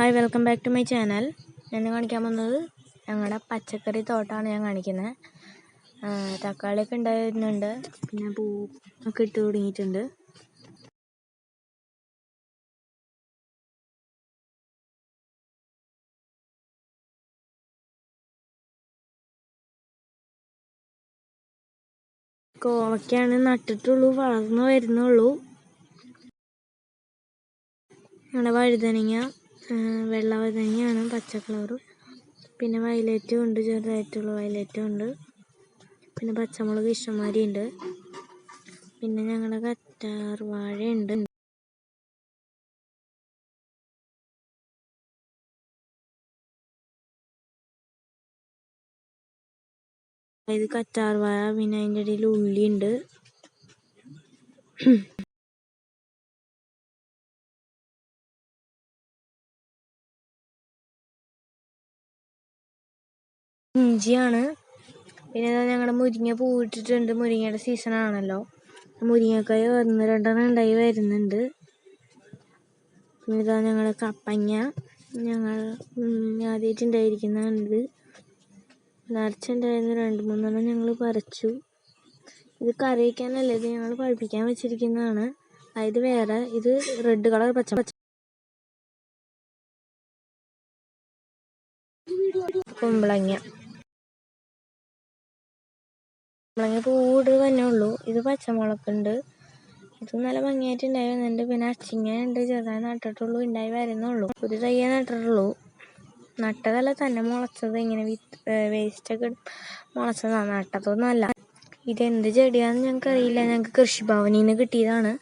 Hi welcome back to my channel ഞാൻ കാണിക്കാൻ പോകുന്നത് ഞങ്ങളുടെ പച്ചക്കറി തോട്ടമാണ് ഞാൻ കാണിക്കുന്നത് തക്കാളിയൊക്കെ ഉണ്ടായിരുന്നുണ്ട് പിന്നെ പൂ ഒക്കെ ഇട്ട് തുടങ്ങിയിട്ടുണ്ട്. കോവയ്ക്കാണ് നട്ടിട്ടുള്ളൂ വളർന്നു വരുന്നുള്ളൂ. ഞങ്ങളുടെ വഴുതനങ്ങ വെള്ള വഴുതനങ്ങയാണ് പച്ച കളറും പിന്നെ വയലറ്റും ഉണ്ട് ചെറുതായിട്ടുള്ള വയലറ്റും ഉണ്ട്. പിന്നെ പച്ചമുളക് ഇഷ്ടംമാതിരി ഉണ്ട്. പിന്നെ ഞങ്ങളുടെ കറ്റാർ വാഴയുണ്ട്. ഇത് കറ്റാർ വാഴ പിന്നെ അതിന്റെ ഇടയിൽ ഉള്ളി ഇഞ്ചിയാണ്. പിന്നെ ഞങ്ങളുടെ മുരിങ്ങ പൂവിട്ടിട്ടുണ്ട് മുരിങ്ങയുടെ സീസൺ ആണല്ലോ. മുരിങ്ങക്കായ ഒന്ന് രണ്ടെണ്ണം ഉണ്ടായി വരുന്നുണ്ട്. പിന്നെ ഇതാ ഞങ്ങളുടെ കപ്പങ്ങ. ഞങ്ങൾ ആദ്യമായിട്ട് ഉണ്ടായിരിക്കുന്നതാണിത് നിറച്ചുണ്ടായിരുന്ന രണ്ട് മൂന്നെണ്ണം ഞങ്ങൾ പറിച്ചു. ഇത് കറി വയ്ക്കാനല്ല ഇത് ഞങ്ങൾ പഴുപ്പിക്കാൻ വെച്ചിരിക്കുന്നതാണ്. അതായത് വേറെ ഇത് റെഡ് കളർ പച്ച പച്ച കുമ്പളങ്ങ. കുമ്പളങ്ങ പൂട് തന്നെ ഉള്ളൂ. ഇത് പച്ചമുളകുണ്ട് ഇത് നല്ല ഭംഗിയായിട്ട് ഉണ്ടായി വരുന്നുണ്ട് പിന്നെ അച്ചിങ്ങ ഉണ്ട് ചെറുതായി നട്ടിട്ടുള്ളൂ. ഉണ്ടായി വരുന്നുള്ളൂ. ഒരു തയ്യേ നട്ടിട്ടുള്ളൂ. നട്ടതല്ല തന്നെ മുളച്ചത്. ഇങ്ങനെ വേസ്റ്റൊക്കെ മുളച്ചതാണ് നട്ടതൊന്നുമല്ല. ഇതെന്ത് ചെടിയാണെന്ന് ഞങ്ങൾക്ക് അറിയില്ല ഞങ്ങൾക്ക് കൃഷിഭവനിൽ നിന്ന് കിട്ടിയതാണ്.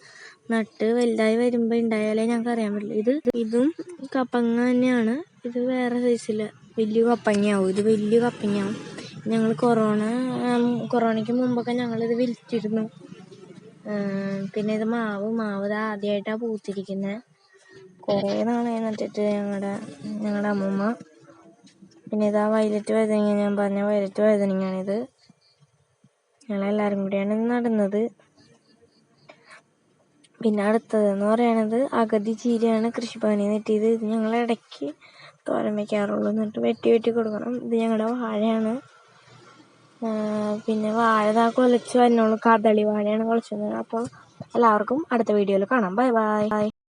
നട്ട് വലുതായി വരുമ്പോൾ ഉണ്ടായാലേ ഞങ്ങൾക്ക് അറിയാൻ പറ്റില്ല ഇത് ഇതും കപ്പങ്ങ തന്നെയാണ്. ഇത് വേറെ സൈസിൽ വലിയ കപ്പങ്ങയാവും. ഇത് വലിയ കപ്പങ്ങയാവും. ഞങ്ങൾ കൊറോണ കൊറോണയ്ക്ക് മുമ്പൊക്കെ ഞങ്ങളിത് വിൽച്ചിരുന്നു പിന്നെ ഇത് മാവ് മാവ് ഇത് ആദ്യമായിട്ടാണ് പൂത്തിരിക്കുന്നത് കുറേ നാളായി നട്ടിട്ട് ഞങ്ങളുടെ ഞങ്ങളുടെ അമ്മൂമ്മ. പിന്നെ ഇതാ വയലറ്റ് വഴുതനങ്ങ ഞാൻ പറഞ്ഞ വയലറ്റ് വഴുതനങ്ങയാണിത് ഞങ്ങളെല്ലാവരും കൂടിയാണ് ഇത് നടുന്നത്. പിന്നെ അടുത്തതെന്ന് പറയണത് അഗതി ചീരയാണ് കൃഷിഭവനിൽ നെറ്റിയത് ഇത് ഞങ്ങൾ ഇടയ്ക്ക് തോരൻ വയ്ക്കാറുള്ളൂ എന്നിട്ട് വെട്ടി വെട്ടി കൊടുക്കണം. ഇത് ഞങ്ങളുടെ വാഴയാണ്. പിന്നെ വാഴ കുലച്ച് വരുന്നുള്ളൂ കദളി വാഴയാണ് കുലച്ച് അപ്പോൾ എല്ലാവർക്കും അടുത്ത വീഡിയോയിൽ കാണാം. Bye bye.